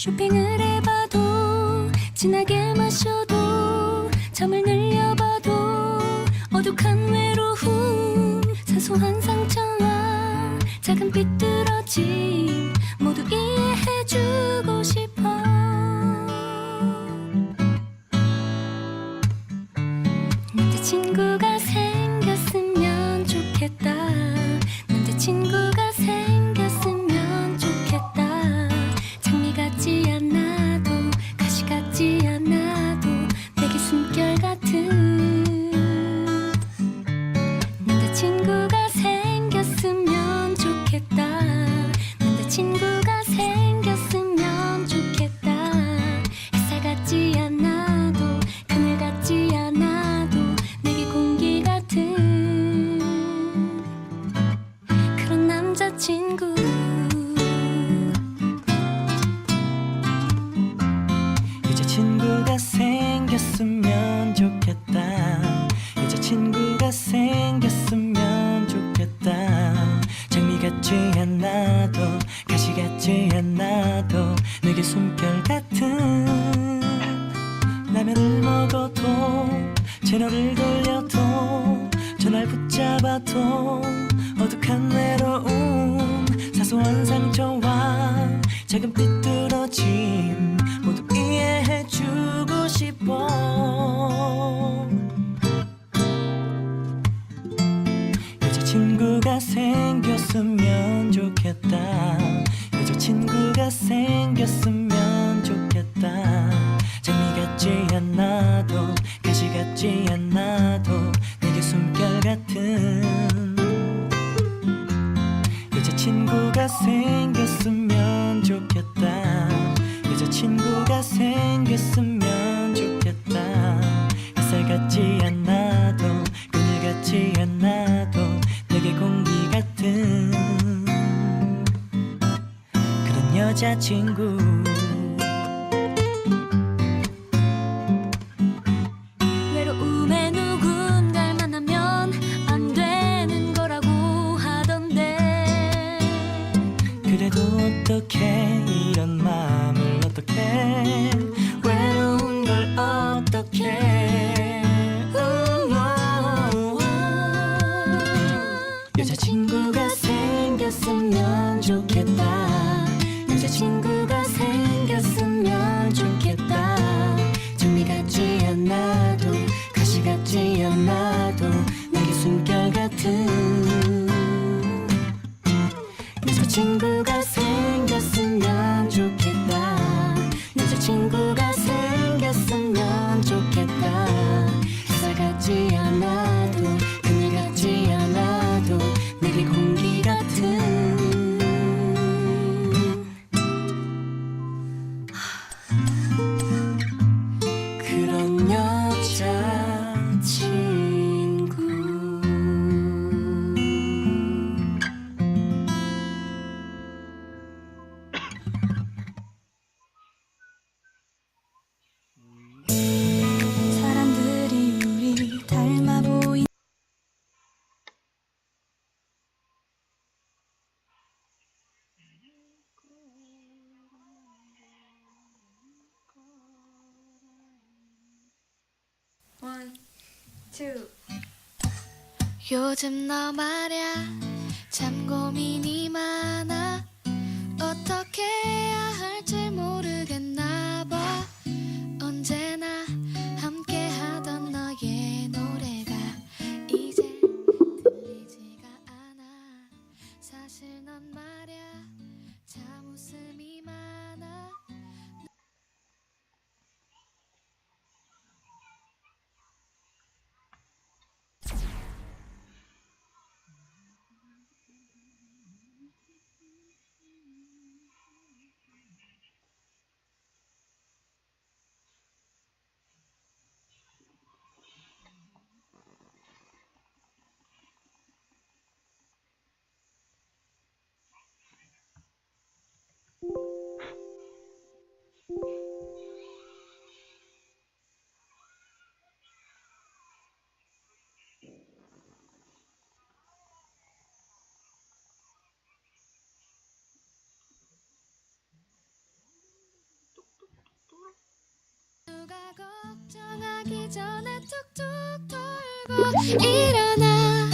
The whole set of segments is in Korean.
쇼핑을 해봐도 진하게 마셔도 잠을 늘려봐도 어둑한 외로움 사소한 상처와 작은 삐뚤어짐. more 요즘 너 말야 참 고민이 많아 일어나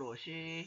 左心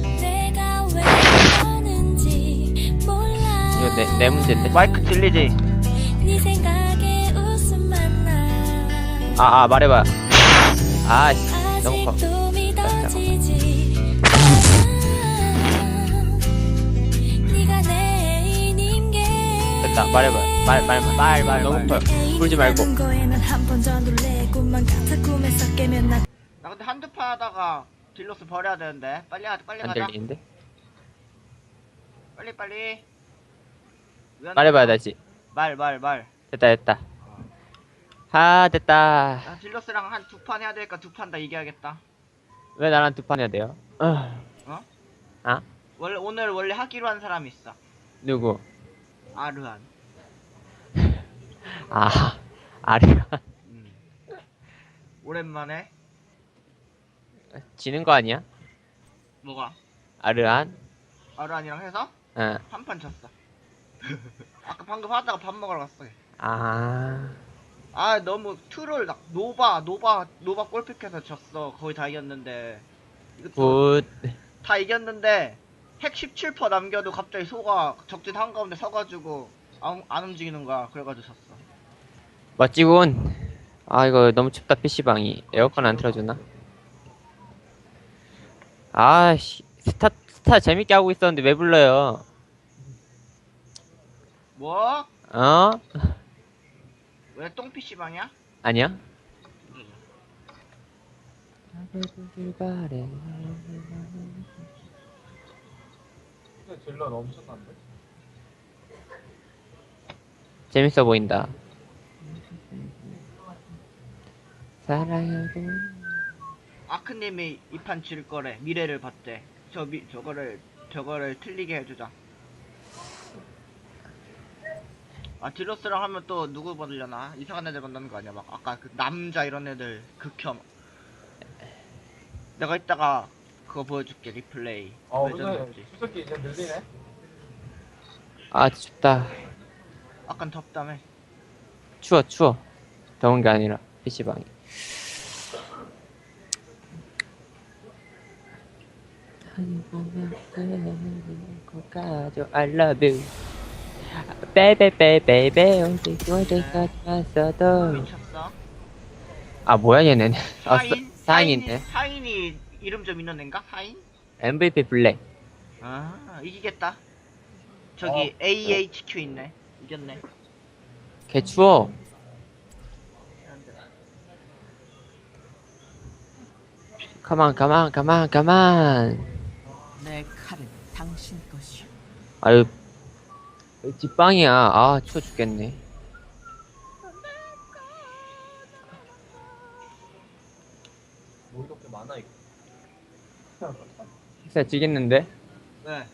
이거 내, 내 문제인데? 마이크 들리지? 네 생각에 웃음만 나. 아아 말해봐. 아씨 너무 커. 됐다 말해봐. 말 말 말 말, 너무 말. 커요. 울지 말고. 나나 근데 한두 판 하다가 딜로스 버려야 되는데. 빨리 하 빨리 안 가자. 들리는데? 빨리 빨리 말해봐야 되지 말 말 말. 됐다 됐다. 아 됐다. 나 딜로스랑 한 두 판 해야 되니까 두 판 다 이겨야겠다. 왜 나랑 두 판 해야 돼요? 어? 어? 아? 원래 오늘 원래 하기로 한 사람 있어. 누구? 아르한. 아 아리가 음. 오랜만에? 지는 거 아니야? 뭐가? 아르한? 아르한이랑 해서? 어. 한판 졌어 아까 방금 하다가 밥 먹으러 갔어 아 아 너무 트롤 나 노바 노바 노바 골픽해서 졌어 거의 다 이겼는데 이것도 굿. 다 이겼는데 핵 17% 남겨도 갑자기 소가 적진 한가운데 서가지고 안, 안 움직이는 거야 그래가지고 졌어 멋지군. 아, 이거 너무 춥다, PC방이. 에어컨 안 틀어주나? 아 씨, 스타, 스타 재밌게 하고 있었는데 왜 불러요? 뭐? 어? 왜똥 PC방이야? 아니야? 질러는 엄청난데? 재밌어 보인다. 사랑해도. 아크님이 이 판 질 거래 미래를 봤대 저 미, 저거를 저거를 틀리게 해주자 아 딜로스랑 하면 또 누구 받으려나 이상한 애들 만나는 거 아니야 막 아까 그 남자 이런 애들 극혐 내가 이따가 그거 보여줄게 리플레이 어, 레전드 없지 수석기 이제 늘리네? 아, 춥다. 아깐 덥다며 추워, 추워. 더운 게 아니라, PC방이. 가져 I love you baby baby baby 언제 어디까지 왔어도 미쳤어? 아 뭐야 얘는? 아, 사인? 사인이네 사인이 이름 좀 있는 애인가? 사인? MVP 블랙. 아 이기겠다. 저기 AHQ 있네. 이겼네. 개 추워. 가만 가만 가만 가만. 내 칼은 당신 것이오. 아유 뒷방이야 아 추워 죽겠네 뭐 이렇게 많아, 이거. 진짜 지겠는데 네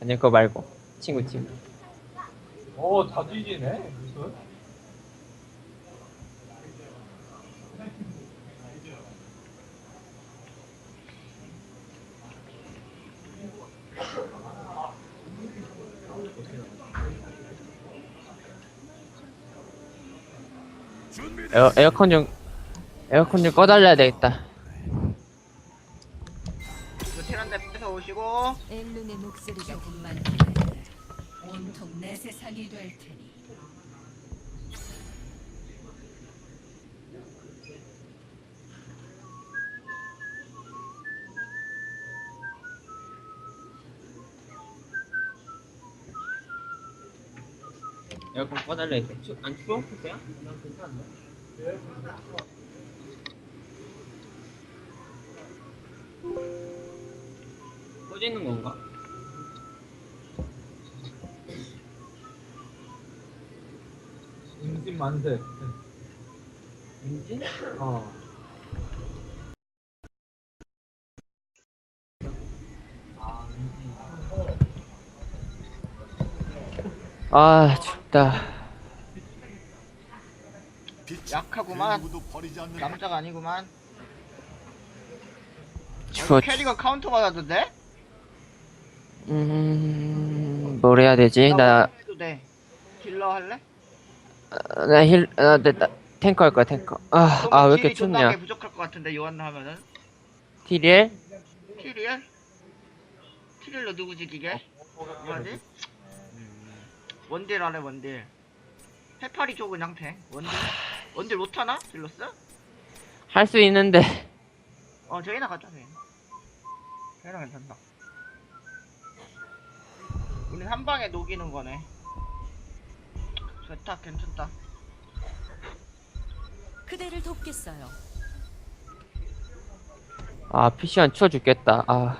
아니 그거 말고 친구 친구 어, 다 뒤지네? 무슨? 에어, 에어컨 좀 에어컨 좀 꺼달라야 되겠다. 테란데 뺏어 오시고. 엘룬의 목소리가 조금만 온통 내 세상이 될 테니 에어컨 꺼달라 했어 안 추워? 그때야? 꺼져 있는 건가? 인심 만세. 인진? 어. 아 춥다 약하구만 남자가 아니구만 추워 캐리건 카운터 받았던데? 음... 뭘 해야 되지? 나... 해도 돼 딜러 할래? 나 힐... 아 됐다 탱커 할 거야 탱커 아 아 왜 이렇게 딜이 존나게 춥냐 부족할 것 같은데 요한나 하면은 티리엘? 티리엘? 티리엘로 누구 지기게? 뭐하지? 원딜 하래 원딜. 해파리 쪽 그냥 돼 원딜? 원딜 못하나? 딜러스? 할 수 있는데. 어 저기 나 가자 저기 저기나 괜찮다. 우린 한 방에 녹이는 거네. 좋다 괜찮다. 그대를 돕겠어요. 아 PC한 추워 죽겠다. 아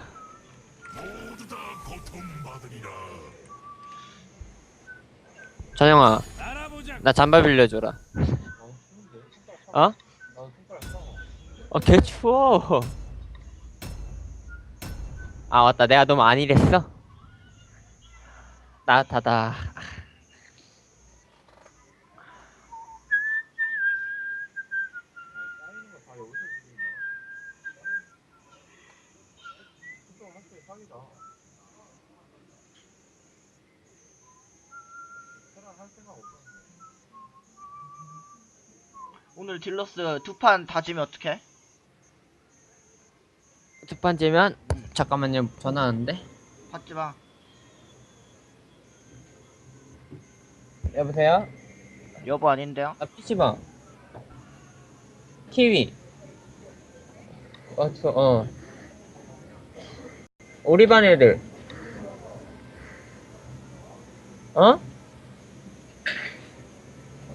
전영아 나 잠바 빌려줘라 어, 추운데? 어? 나도 손가락 써. 어, 개 추워. 아, 맞다. 내가 너무 안일했어. 따뜻하다. 쌓이는 거 다 여기서 주는 거야. 좀 확실히 사기다. 테란 할 생각 없었는데. 오늘 딜러스 두 판 다 지면 어떡해? 두 번째면, 잠깐만요. 전화 왔는데. 받지 마 여보세요? 여보 아닌데요? 아, PC방. 키위. 어, 저, 어. 우리 반 애들. 어?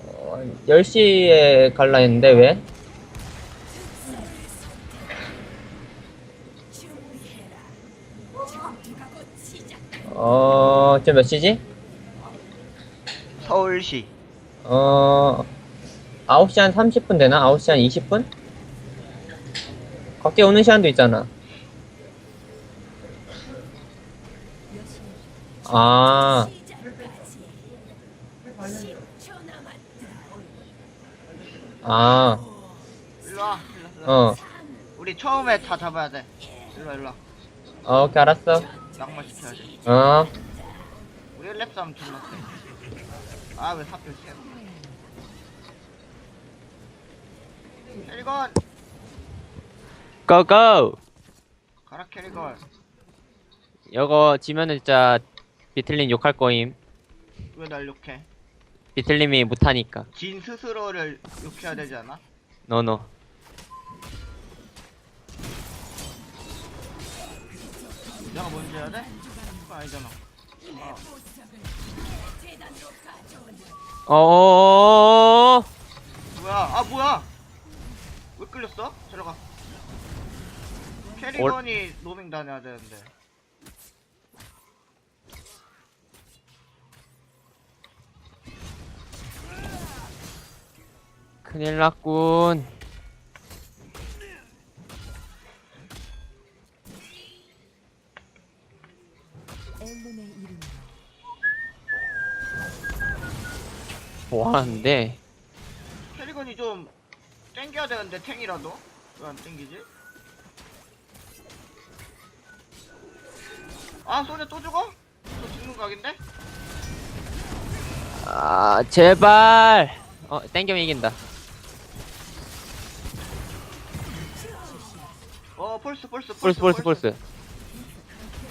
어 10시에 갈라 했는데, 왜? 어, 지금 몇 시지? 서울시 어, 9시 한 30분 되나? 9시 한 20분? 각자 오는 시간도 있잖아. 아, 아, 일로와. 딜러스 어, 우리 처음에 다 잡아야 돼. 일로와 일로와. 어, 오케이, 알았어. 낙마 시켜야지. 어, 우리 랩 싸움 존나 세 아왜 하필 세? 캐리건! 고고! 가라 캐리건. 이거 지면은 진짜 비틀린 욕할 거임. 왜 날 욕해 비틀림이 못하니까. 진 스스로를 욕해야 되지 않아? 노노. 내가 뭔지 해야 돼? 그거 아니잖아 어어어어어어! 뭐야 아 뭐야 왜 끌렸어? 들어가 캐리건이 노밍 다녀야 되는데 큰일 났군. 뭐 하는데? 캐리건이 좀 땡겨야 되는데 탱이라도 왜 안 땡기지? 아 소녀 또 죽어? 또 죽는 각인데? 아, 제발! 어, 땡기면 이긴다. 어 폴스 폴스 폴스, 폴스, 폴스.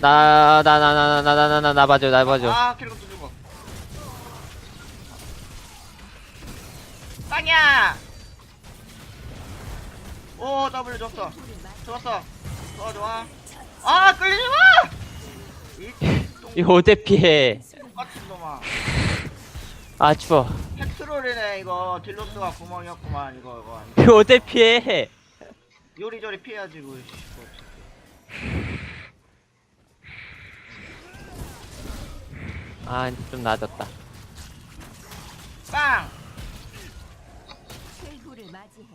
나, 나, 나, 나, 나, 나, 나, 나, 나 봐줘, 나 봐줘. 아 캐리건 또 죽어 빵야! 오 W 줬어 좋았어 좋아 좋아 아 끌리지마! 이 이거 어때 피해? 똑같은 놈아 아, 추워. 팩트롤이네 이거 딜로스가 구멍이었구만 이거 이거. 이거 어때 피해? 요리조리 피해야지 뭐 씨, 뭐. 아, 좀 나아졌다. 빵! 최후를 맞이해.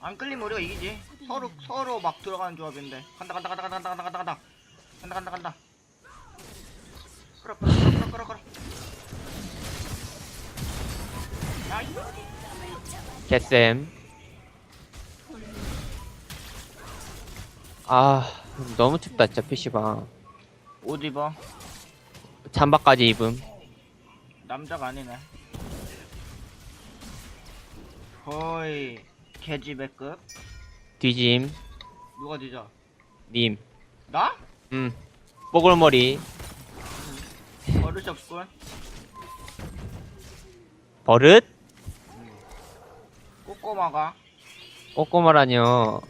안 끌리면 우리가 이기지 서로 서로 막 들어가는 조합인데 간다 간다 간다 간다 간다 간다 간다 간다 간다 간다 끌어 끌어 끌어 끌어 끌어 끌어 개쌤. 아, 너무 춥다, 진짜, PC방. 옷 입어. 잠바까지 입음. 남자가 아니네. 거의 개지배급. 뒤짐. 누가 뒤져? 님. 나? 음. 뽀글머리. 버릇이 없군. 버릇? 꼬꼬마가. 꼬꼬마라뇨.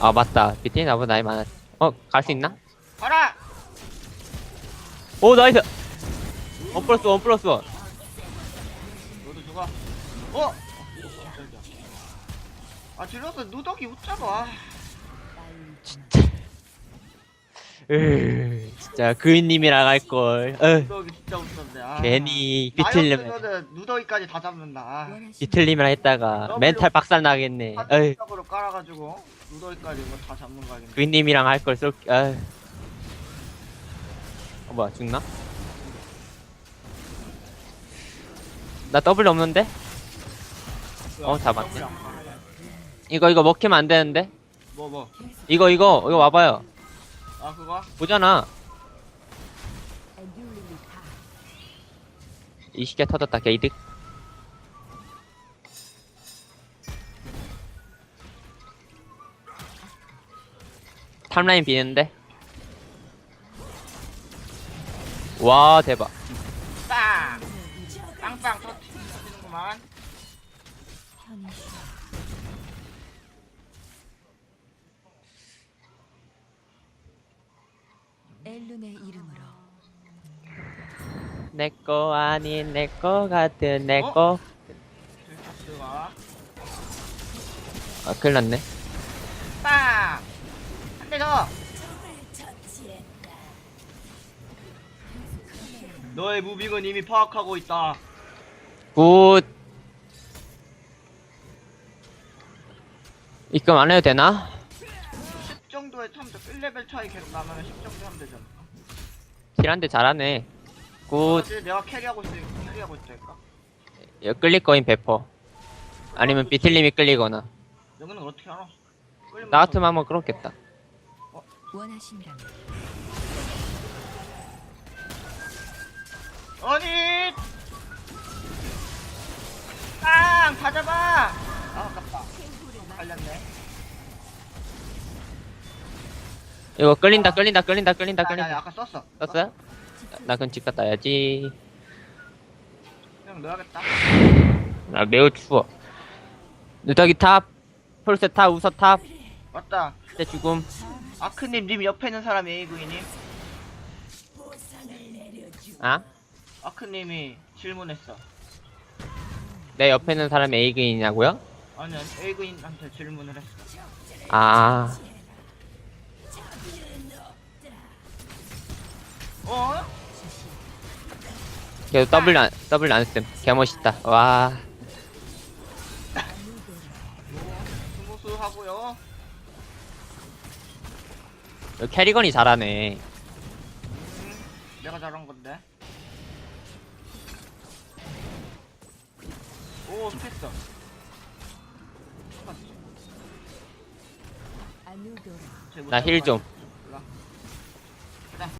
아, 맞다. 비트이 나보다 나이 많았어. 어, 갈 수 있나? 가라! 오, 나이스! 원 플러스 원 플러스 원. 너도 죽어. 어? 아, 질러서 누더기 웃자봐. 으, 진짜, 그인님이랑 할걸. 어, 누더기 진짜 웃던데. 아. 괜히, 비틀리면, 누더기까지 다 잡는다. 아. 비틀리면 했다가, 멘탈 박살 나겠네. 사적으로 깔아가지고 누더기까지 이거 다 잡는 거 아닌가? 그인님이랑 할 걸 쏠, 어이. 어, 뭐야, 죽나? 나 더블 없는데? 어, 잡았네. 이거, 이거 먹히면 안 되는데? 뭐 뭐? 이거, 이거, 이거 와봐요. 아 그거? 보잖아. 이 시계 터졌다, 게이득. 탑라인 비는데? 와, 대박. 내거 아닌 내거 같은 내 거. 들어가. 아, 큰일 났네. 빵! 한대 더! 너의 무빙은 이미 파악하고 있다. 굿. 입금 안 해도 되나? 10 정도의 탐도 1레벨 차이 계속 나면 10 정도 하면 되잖아. 킬한데 잘하네. 굿. 사실 내가 캐리하고 있으니까 캐리하고 있다니까. 이거 끌릴 거인 베퍼. 아니면 비틀림이 끌리거나. 너는 어떻게 알아? 끌리면 나 같으면 한번 끌었겠다. 원하신다면 아니! 빵! 다 잡아! 아, 아깝다. 갈렸네. 이거 끌린다, 끌린다, 끌린다, 끌린다, 아니, 아니, 끌린다. 아까 썼어. 떴어요? 나 그럼 집 갔다 와야지. 그냥 넣어야겠다. 나 매우 추워. 누더기 탑, 폴세 탑, 우서 탑, 맞다. 내 죽음. 아크님, 님 옆에 있는 사람이 에이구이님. 아? 아크님이 질문했어. 내 옆에 있는 사람이 에이그이냐고요? 아니, 아니, 에이구인한테 질문을 했어. 아, 어? 걔도 더블 안, 더블 안 쓴. 개멋있다. 와. 스무스 하고요. 이거 캐리건이 잘하네. 음, 내가 잘한 건데. 오. 아누도라 나힐 좀.